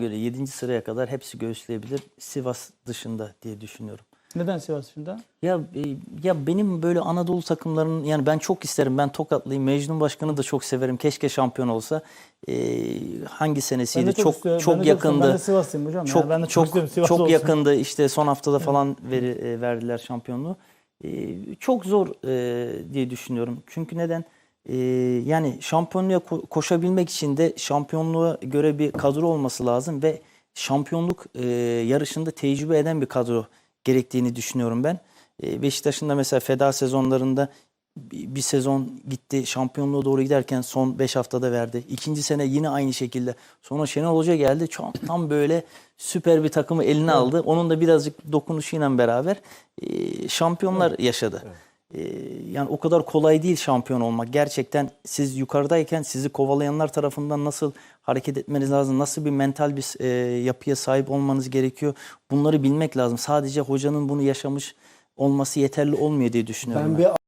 göre 7. sıraya kadar hepsi göğüsleyebilir. Sivas dışında diye düşünüyorum. Neden Sivas dışında? Ya e, ya benim böyle Anadolu takımlarının yani ben çok isterim. Ben Tokatlıyım. Mecnun Başkan'ı da çok severim. Keşke şampiyon olsa. E, hangi Ben senesiydi? de çok istiyorum. çok, ben yakındı. Ben de Sivaslıyım hocam. çok yani ben de çok, çok Sivas çok olsun. yakındı. İşte son haftada falan veri, e, verdiler şampiyonluğu. E, çok zor e, diye düşünüyorum. Çünkü neden? E, yani şampiyonluğa ko- koşabilmek için de şampiyonluğa göre bir kadro olması lazım ve şampiyonluk e, yarışında tecrübe eden bir kadro gerektiğini düşünüyorum ben. E, Beşiktaş'ın da mesela feda sezonlarında bir bir sezon gitti şampiyonluğa doğru giderken son 5 haftada verdi. İkinci sene yine aynı şekilde. Sonra Şenol Hoca geldi. Çok, tam böyle süper bir takımı eline aldı. Onun da birazcık dokunuşuyla beraber e, şampiyonlar yaşadı. E, yani o kadar kolay değil şampiyon olmak. Gerçekten siz yukarıdayken sizi kovalayanlar tarafından nasıl hareket etmeniz lazım? Nasıl bir mental bir e, yapıya sahip olmanız gerekiyor? Bunları bilmek lazım. Sadece hocanın bunu yaşamış olması yeterli olmuyor diye düşünüyorum. Ben ben. bir